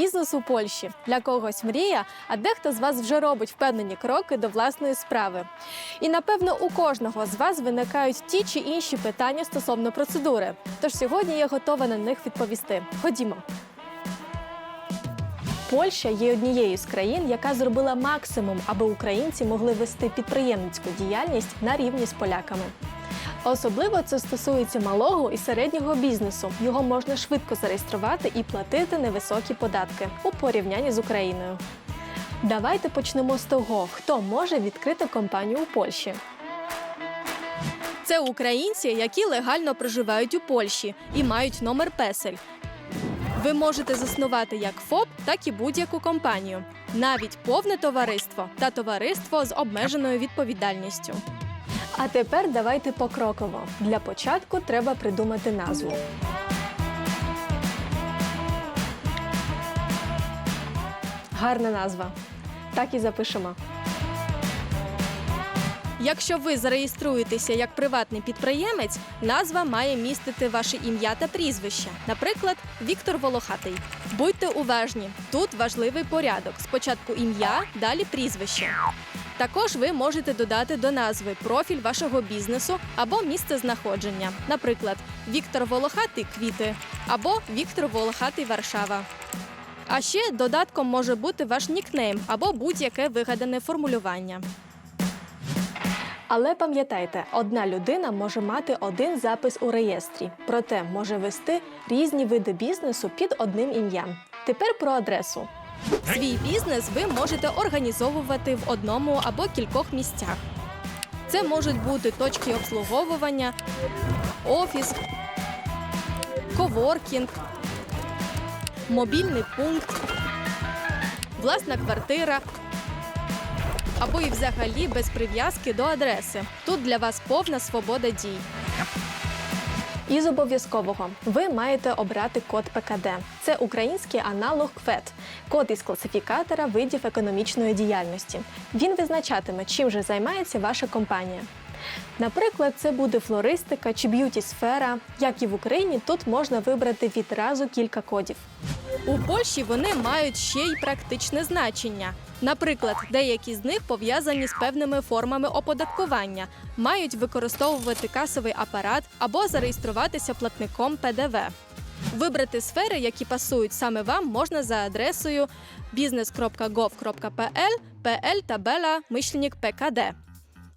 Бізнес у Польщі для когось мрія, а дехто з вас вже робить впевнені кроки до власної справи. І напевно у кожного з вас виникають ті чи інші питання стосовно процедури. Тож сьогодні я готова на них відповісти. Ходімо. Польща є однією з країн, яка зробила максимум, аби українці могли вести підприємницьку діяльність на рівні з поляками. Особливо це стосується малого і середнього бізнесу. Його можна швидко зареєструвати і платити невисокі податки у порівнянні з Україною. Давайте почнемо з того, хто може відкрити компанію у Польщі. Це українці, які легально проживають у Польщі і мають номер песель. Ви можете заснувати як ФОП, так і будь-яку компанію, навіть повне товариство та товариство з обмеженою відповідальністю. А тепер давайте покроково. Для початку треба придумати назву. Гарна назва. Так і запишемо. Якщо ви зареєструєтеся як приватний підприємець, назва має містити ваше ім'я та прізвище, наприклад, Віктор Волохатий. Будьте уважні, тут важливий порядок: спочатку ім'я, далі прізвище. Також ви можете додати до назви профіль вашого бізнесу або місце знаходження, наприклад, Віктор Волохатий квіти або Віктор Волохатий Варшава. А ще додатком може бути ваш нікнейм або будь-яке вигадане формулювання. Але пам'ятайте, одна людина може мати один запис у реєстрі, проте може вести різні види бізнесу під одним ім'ям. Тепер про адресу. Свій бізнес ви можете організовувати в одному або кількох місцях. Це можуть бути точки обслуговування, офіс, коворкінг, мобільний пункт, власна квартира або і взагалі без прив'язки до адреси. Тут для вас повна свобода дій. Із обов'язкового ви маєте обрати код ПКД. Це український аналог КВЕД – код із класифікатора видів економічної діяльності. Він визначатиме, чим же займається ваша компанія. Наприклад, це буде флористика чи б'юті-сфера. Як і в Україні, тут можна вибрати відразу кілька кодів. У Польщі вони мають ще й практичне значення. Наприклад, деякі з них пов'язані з певними формами оподаткування, мають використовувати касовий апарат або зареєструватися платником ПДВ. Вибрати сфери, які пасують саме вам, можна за адресою business.gov.pl, PL табела мишленник ПКД.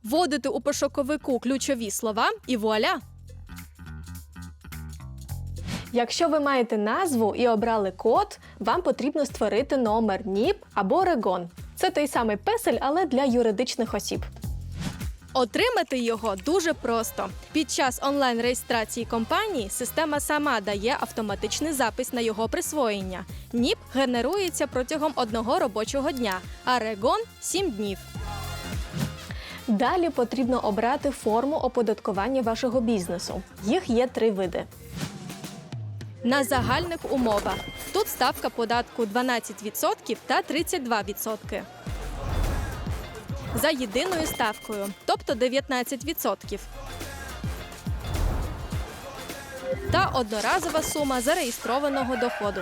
Вводити у пошуковику ключові слова і вуаля! Якщо ви маєте назву і обрали код, вам потрібно створити номер НІП або регон. Це той самий песель, але для юридичних осіб. Отримати його дуже просто. Під час онлайн-реєстрації компанії система сама дає автоматичний запис на його присвоєння. НІП генерується протягом одного робочого дня, а регон 7 днів. Далі потрібно обрати форму оподаткування вашого бізнесу. Їх є три види. На загальних умовах. Тут ставка податку 12% та 32%. За єдиною ставкою, тобто 19%. Та одноразова сума зареєстрованого доходу.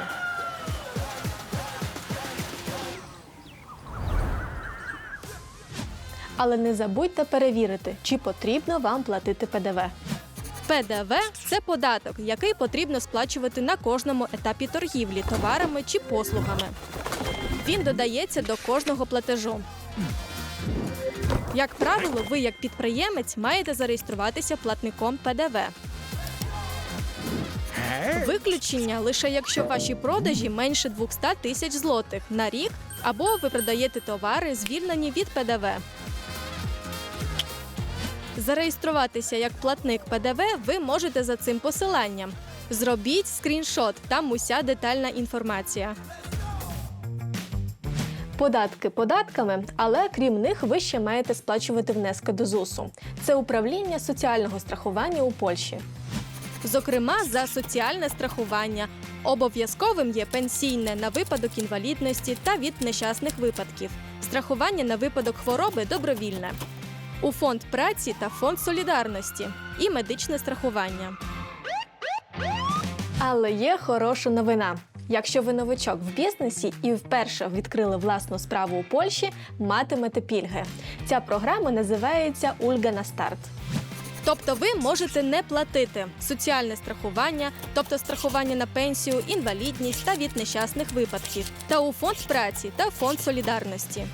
Але не забудьте перевірити, чи потрібно вам платити ПДВ. ПДВ це податок, який потрібно сплачувати на кожному етапі торгівлі товарами чи послугами. Він додається до кожного платежу. Як правило, ви як підприємець маєте зареєструватися платником ПДВ. Виключення лише якщо ваші продажі менше 200 тисяч злотих на рік, або ви продаєте товари, звільнені від ПДВ. Зареєструватися як платник ПДВ ви можете за цим посиланням. Зробіть скріншот, там уся детальна інформація. Податки податками, але крім них ви ще маєте сплачувати внески до ЗУСу. Це управління соціального страхування у Польщі. Зокрема, за соціальне страхування обов'язковим є пенсійне на випадок інвалідності та від нещасних випадків, страхування на випадок хвороби добровільне, у фонд праці та фонд солідарності і медичне страхування. Але є хороша новина. Якщо ви новичок в бізнесі і вперше відкрили власну справу у Польщі, матимете пільги. Ця програма називається Ульга на старт. Тобто ви можете не платити соціальне страхування, тобто страхування на пенсію, інвалідність та від нещасних випадків, та у фонд праці та фонд солідарності.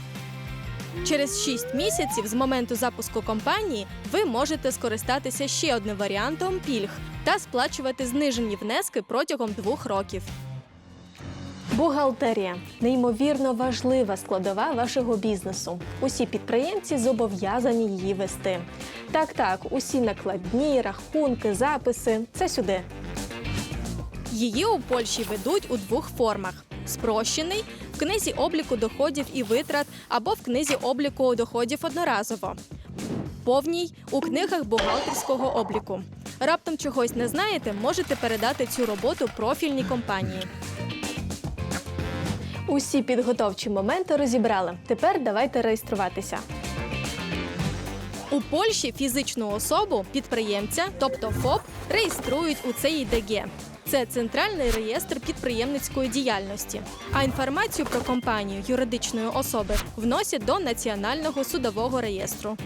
Через 6 місяців з моменту запуску компанії ви можете скористатися ще одним варіантом пільг та сплачувати знижені внески протягом двох років. Бухгалтерія неймовірно важлива складова вашого бізнесу. Усі підприємці зобов'язані її вести. Так, так, усі накладні, рахунки, записи це сюди. Її у Польщі ведуть у двох формах: спрощений в книзі обліку доходів і витрат або в книзі обліку доходів одноразово. Повній у книгах бухгалтерського обліку. Раптом чогось не знаєте, можете передати цю роботу профільній компанії. Усі підготовчі моменти розібрали. Тепер давайте реєструватися. У Польщі фізичну особу підприємця, тобто ФОП, реєструють у ЦІДГ. Це центральний реєстр підприємницької діяльності. А інформацію про компанію юридичної особи вносять до національного судового реєстру.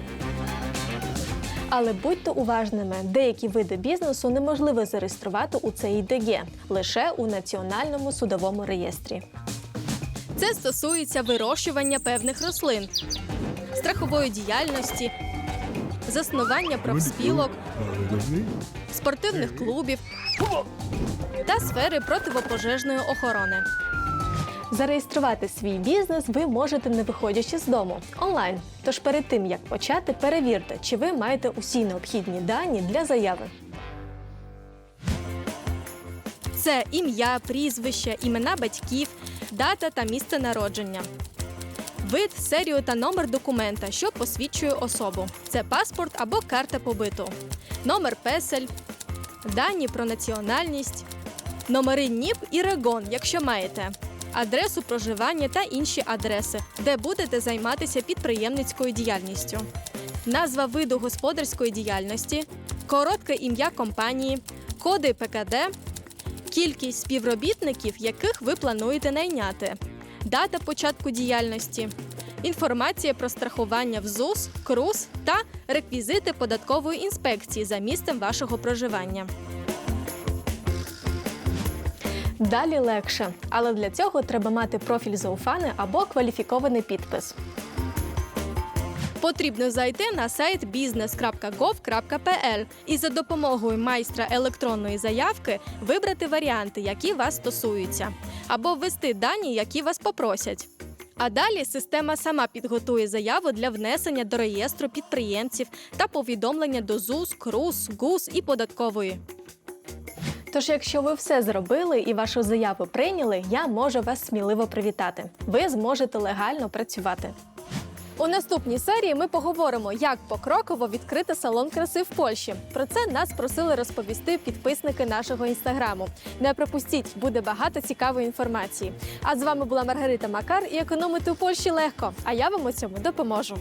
Але будьте уважними, деякі види бізнесу неможливо зареєструвати у ЦІДГ лише у національному судовому реєстрі. Це стосується вирощування певних рослин, страхової діяльності, заснування профспілок, спортивних клубів та сфери противопожежної охорони. Зареєструвати свій бізнес ви можете не виходячи з дому онлайн. Тож перед тим як почати, перевірте, чи ви маєте усі необхідні дані для заяви. Це ім'я, прізвище, імена батьків, дата та місце народження. Вид, серію та номер документа, що посвідчує особу. Це паспорт або карта побиту, номер песель, дані про національність, номери НІП і регон, якщо маєте, адресу проживання та інші адреси, де будете займатися підприємницькою діяльністю, назва виду господарської діяльності, коротке ім'я компанії, коди ПКД, кількість співробітників, яких ви плануєте найняти, дата початку діяльності, інформація про страхування в ЗУС, КРУС та реквізити податкової інспекції за місцем вашого проживання. Далі легше, але для цього треба мати профіль зауфани або кваліфікований підпис. Потрібно зайти на сайт business.gov.pl і за допомогою майстра електронної заявки вибрати варіанти, які вас стосуються, або ввести дані, які вас попросять. А далі система сама підготує заяву для внесення до реєстру підприємців та повідомлення до ЗУС, КРУС, ГУС і податкової. Тож, якщо ви все зробили і вашу заяву прийняли, я можу вас сміливо привітати. Ви зможете легально працювати. У наступній серії ми поговоримо, як покроково відкрити салон краси в Польщі. Про це нас просили розповісти підписники нашого інстаграму. Не пропустіть, буде багато цікавої інформації. А з вами була Маргарита Макар і економити у Польщі легко. А я вам у цьому допоможу.